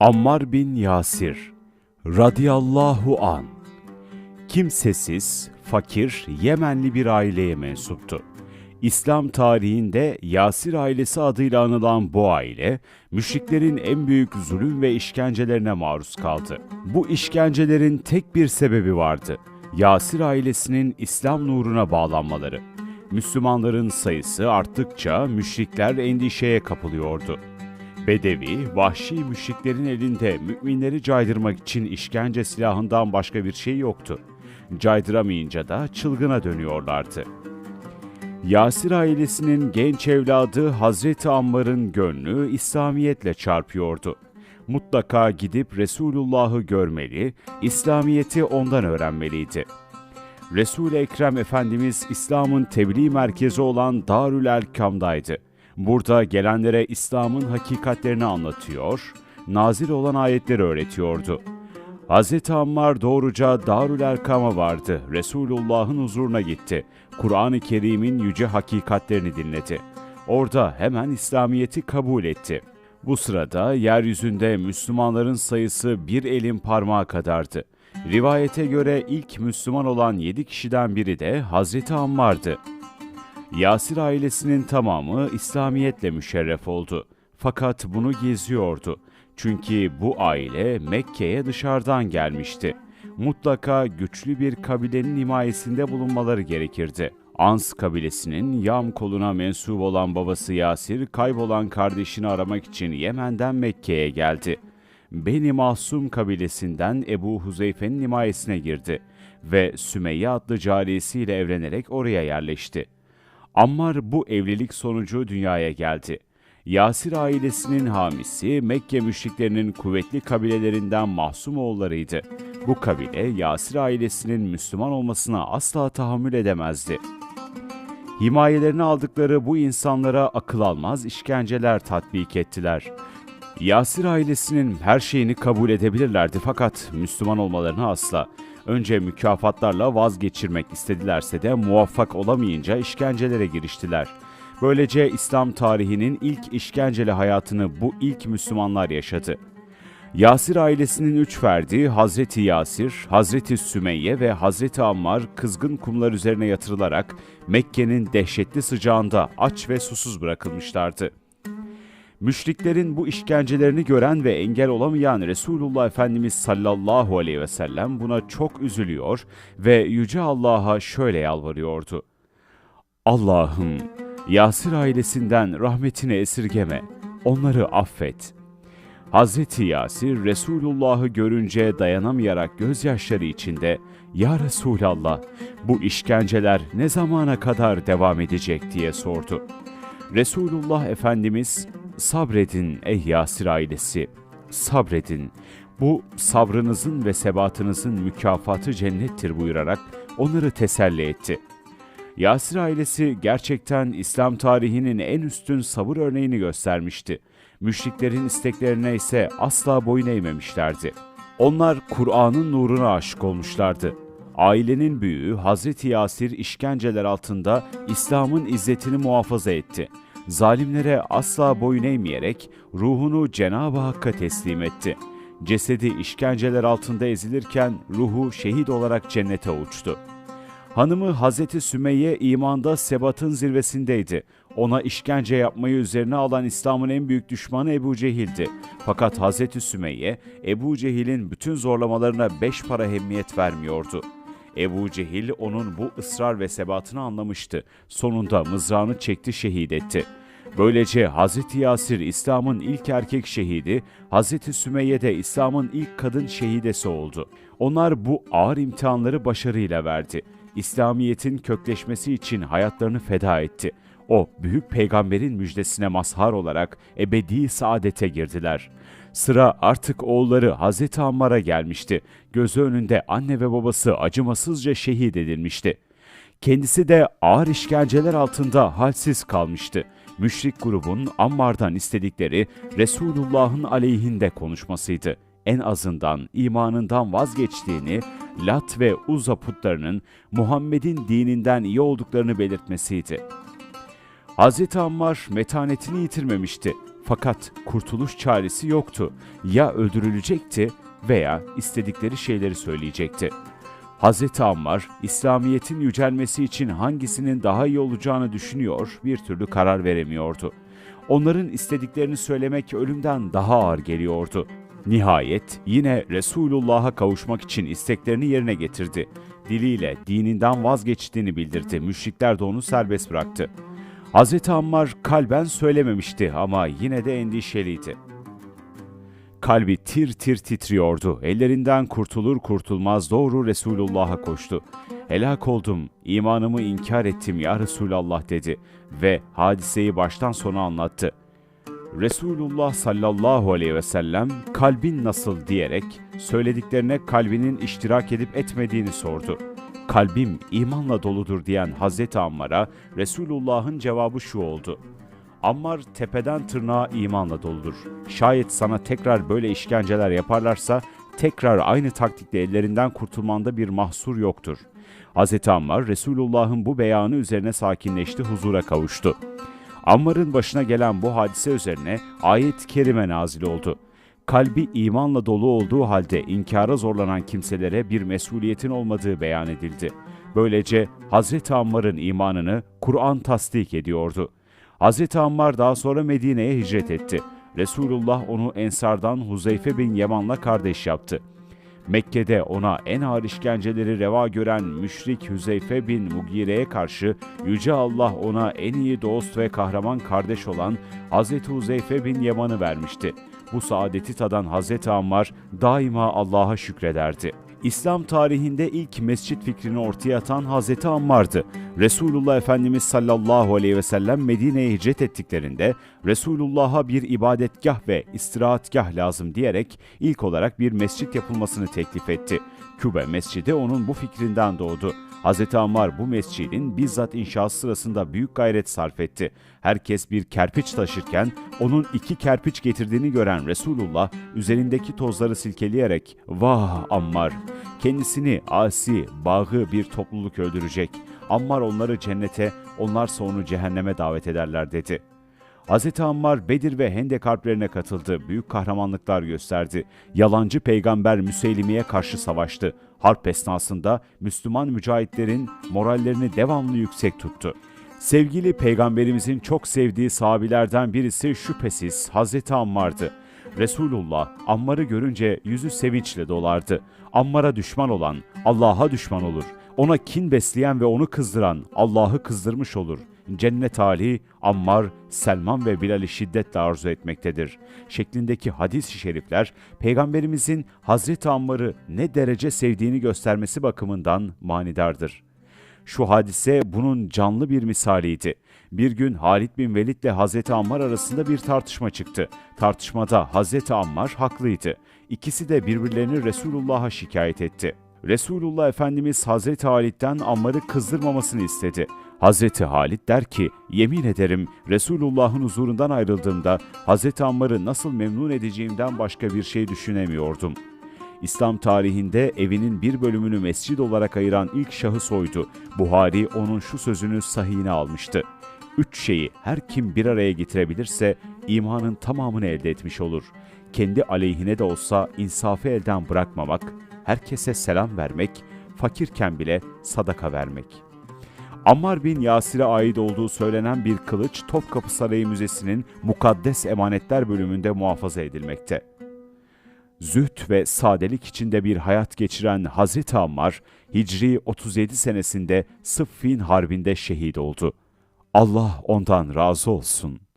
Ammar bin Yasir radıyallahu an kimsesiz, fakir, Yemenli bir aileye mensuptu. İslam tarihinde Yasir ailesi adıyla anılan bu aile, müşriklerin en büyük zulüm ve işkencelerine maruz kaldı. Bu işkencelerin tek bir sebebi vardı. Yasir ailesinin İslam nuruna bağlanmaları. Müslümanların sayısı arttıkça müşrikler endişeye kapılıyordu. Bedevi, vahşi müşriklerin elinde müminleri caydırmak için işkence silahından başka bir şey yoktu. Caydıramayınca da çılgına dönüyorlardı. Yasir ailesinin genç evladı Hazreti Ammar'ın gönlü İslamiyetle çarpıyordu. Mutlaka gidip Resulullah'ı görmeli, İslamiyeti ondan öğrenmeliydi. Resul-i Ekrem Efendimiz İslam'ın tebliğ merkezi olan Darül Erkam'daydı. Burada gelenlere İslam'ın hakikatlerini anlatıyor, nazil olan ayetleri öğretiyordu. Hz. Ammar doğruca Darül Erkam'a vardı. Resulullah'ın huzuruna gitti. Kur'an-ı Kerim'in yüce hakikatlerini dinledi. Orada hemen İslamiyet'i kabul etti. Bu sırada yeryüzünde Müslümanların sayısı bir elin parmağı kadardı. Rivayete göre ilk Müslüman olan yedi kişiden biri de Hazreti Ammar'dı. Yasir ailesinin tamamı İslamiyetle müşerref oldu. Fakat bunu gizliyordu. Çünkü bu aile Mekke'ye dışarıdan gelmişti. Mutlaka güçlü bir kabilenin himayesinde bulunmaları gerekirdi. Ans kabilesinin Yam koluna mensup olan babası Yasir, kaybolan kardeşini aramak için Yemen'den Mekke'ye geldi. Beni Mahsum kabilesinden Ebu Huzeyfe'nin himayesine girdi ve Sümeyye adlı cariyesiyle evlenerek oraya yerleşti. Ammar bu evlilik sonucu dünyaya geldi. Yasir ailesinin hamisi Mekke müşriklerinin kuvvetli kabilelerinden Mahsum oğullarıydı. Bu kabile Yasir ailesinin Müslüman olmasına asla tahammül edemezdi. Himayelerini aldıkları bu insanlara akıl almaz işkenceler tatbik ettiler. Yasir ailesinin her şeyini kabul edebilirlerdi fakat Müslüman olmalarını asla. Önce mükafatlarla vazgeçirmek istedilerse de muvaffak olamayınca işkencelere giriştiler. Böylece İslam tarihinin ilk işkenceli hayatını bu ilk Müslümanlar yaşadı. Yasir ailesinin üç ferdi Hazreti Yasir, Hazreti Sümeyye ve Hazreti Ammar kızgın kumlar üzerine yatırılarak Mekke'nin dehşetli sıcağında aç ve susuz bırakılmışlardı. Müşriklerin bu işkencelerini gören ve engel olamayan Resulullah Efendimiz sallallahu aleyhi ve sellem buna çok üzülüyor ve Yüce Allah'a şöyle yalvarıyordu. Allah'ım Yasir ailesinden rahmetini esirgeme, onları affet. Hazreti Yasir Resulullah'ı görünce dayanamayarak gözyaşları içinde ''Ya Resulallah bu işkenceler ne zamana kadar devam edecek?'' diye sordu. Resulullah Efendimiz sabredin ey Yasir ailesi, sabredin. Bu sabrınızın ve sebatınızın mükafatı cennettir buyurarak onları teselli etti. Yasir ailesi gerçekten İslam tarihinin en üstün sabır örneğini göstermişti. Müşriklerin isteklerine ise asla boyun eğmemişlerdi. Onlar Kur'an'ın nuruna aşık olmuşlardı. Ailenin büyüğü Hazreti Yasir işkenceler altında İslam'ın izzetini muhafaza etti. Zalimlere asla boyun eğmeyerek ruhunu Cenab-ı Hakk'a teslim etti. Cesedi işkenceler altında ezilirken ruhu şehit olarak cennete uçtu. Hanımı Hazreti Sümeyye imanda sebatın zirvesindeydi. Ona işkence yapmayı üzerine alan İslam'ın en büyük düşmanı Ebu Cehil'di. Fakat Hazreti Sümeyye, Ebu Cehil'in bütün zorlamalarına beş para hemmiyet vermiyordu. Ebu Cehil onun bu ısrar ve sebatını anlamıştı. Sonunda mızrağını çekti şehit etti. Böylece Hazreti Yasir İslam'ın ilk erkek şehidi, Hazreti Sümeyye de İslam'ın ilk kadın şehidesi oldu. Onlar bu ağır imtihanları başarıyla verdi. İslamiyet'in kökleşmesi için hayatlarını feda etti. O büyük peygamberin müjdesine mazhar olarak ebedi saadete girdiler. Sıra artık oğulları Hazreti Ammar'a gelmişti. Gözü önünde anne ve babası acımasızca şehit edilmişti. Kendisi de ağır işkenceler altında halsiz kalmıştı. Müşrik grubun Ammar'dan istedikleri Resulullah'ın aleyhinde konuşmasıydı en azından imanından vazgeçtiğini, Lat ve Uzza putlarının Muhammed'in dininden iyi olduklarını belirtmesiydi. Hz. Ammar metanetini yitirmemişti. Fakat kurtuluş çaresi yoktu. Ya öldürülecekti veya istedikleri şeyleri söyleyecekti. Hazreti Ammar, İslamiyet'in yücelmesi için hangisinin daha iyi olacağını düşünüyor, bir türlü karar veremiyordu. Onların istediklerini söylemek ölümden daha ağır geliyordu. Nihayet yine Resulullah'a kavuşmak için isteklerini yerine getirdi. Diliyle dininden vazgeçtiğini bildirdi. Müşrikler de onu serbest bıraktı. Hazreti Ammar kalben söylememişti ama yine de endişeliydi. Kalbi tir tir titriyordu. Ellerinden kurtulur kurtulmaz doğru Resulullah'a koştu. Helak oldum, imanımı inkar ettim ya Resulallah dedi ve hadiseyi baştan sona anlattı. Resulullah sallallahu aleyhi ve sellem kalbin nasıl diyerek söylediklerine kalbinin iştirak edip etmediğini sordu. Kalbim imanla doludur diyen Hazreti Ammar'a Resulullah'ın cevabı şu oldu. Ammar tepeden tırnağa imanla doludur. Şayet sana tekrar böyle işkenceler yaparlarsa tekrar aynı taktikle ellerinden kurtulmanda bir mahsur yoktur. Hz. Ammar Resulullah'ın bu beyanı üzerine sakinleşti, huzura kavuştu. Ammar'ın başına gelen bu hadise üzerine ayet-i kerime nazil oldu. Kalbi imanla dolu olduğu halde inkara zorlanan kimselere bir mesuliyetin olmadığı beyan edildi. Böylece Hazreti Ammar'ın imanını Kur'an tasdik ediyordu. Hazreti Ammar daha sonra Medine'ye hicret etti. Resulullah onu Ensardan Huzeyfe bin Yaman'la kardeş yaptı. Mekke'de ona en ağır işkenceleri reva gören müşrik Hüzeyfe bin Mugire'ye karşı Yüce Allah ona en iyi dost ve kahraman kardeş olan Hazreti Huzeyfe bin Yaman'ı vermişti. Bu saadeti tadan Hazreti Ammar daima Allah'a şükrederdi. İslam tarihinde ilk mescit fikrini ortaya atan Hazreti Ammar'dı. Resulullah Efendimiz sallallahu aleyhi ve sellem Medine'ye hicret ettiklerinde Resulullah'a bir ibadetgah ve istirahatgah lazım diyerek ilk olarak bir mescit yapılmasını teklif etti. Kübe Mescidi onun bu fikrinden doğdu. Hz. Ammar bu mescidin bizzat inşası sırasında büyük gayret sarf etti. Herkes bir kerpiç taşırken onun iki kerpiç getirdiğini gören Resulullah üzerindeki tozları silkeleyerek ''Vah Ammar! Kendisini asi, bağı bir topluluk öldürecek. Ammar onları cennete, onlarsa onu cehenneme davet ederler.'' dedi. Hz. Ammar Bedir ve Hendek harplerine katıldı, büyük kahramanlıklar gösterdi. Yalancı peygamber Müseylimi'ye karşı savaştı. Harp esnasında Müslüman mücahitlerin morallerini devamlı yüksek tuttu. Sevgili peygamberimizin çok sevdiği sahabilerden birisi şüphesiz Hz. Ammar'dı. Resulullah Ammar'ı görünce yüzü sevinçle dolardı. Ammar'a düşman olan Allah'a düşman olur. Ona kin besleyen ve onu kızdıran Allah'ı kızdırmış olur. Cennet hali Ammar, Selman ve Bilal'i şiddetle arzu etmektedir. Şeklindeki hadis-i şerifler Peygamberimizin Hazreti Ammar'ı ne derece sevdiğini göstermesi bakımından manidardır. Şu hadise bunun canlı bir misaliydi. Bir gün Halid bin Velid ile Hazreti Ammar arasında bir tartışma çıktı. Tartışmada Hazreti Ammar haklıydı. İkisi de birbirlerini Resulullah'a şikayet etti. Resulullah Efendimiz Hazreti Halid'den Ammar'ı kızdırmamasını istedi. Hazreti Halid der ki, yemin ederim Resulullah'ın huzurundan ayrıldığımda Hazreti Ammar'ı nasıl memnun edeceğimden başka bir şey düşünemiyordum. İslam tarihinde evinin bir bölümünü mescid olarak ayıran ilk şahıs oydu. Buhari onun şu sözünü sahihine almıştı. Üç şeyi her kim bir araya getirebilirse imanın tamamını elde etmiş olur. Kendi aleyhine de olsa insafı elden bırakmamak, herkese selam vermek, fakirken bile sadaka vermek.'' Ammar bin Yasir'e ait olduğu söylenen bir kılıç Topkapı Sarayı Müzesi'nin Mukaddes Emanetler bölümünde muhafaza edilmekte. Züht ve sadelik içinde bir hayat geçiren Hazreti Ammar, Hicri 37 senesinde Sıffin Harbi'nde şehit oldu. Allah ondan razı olsun.''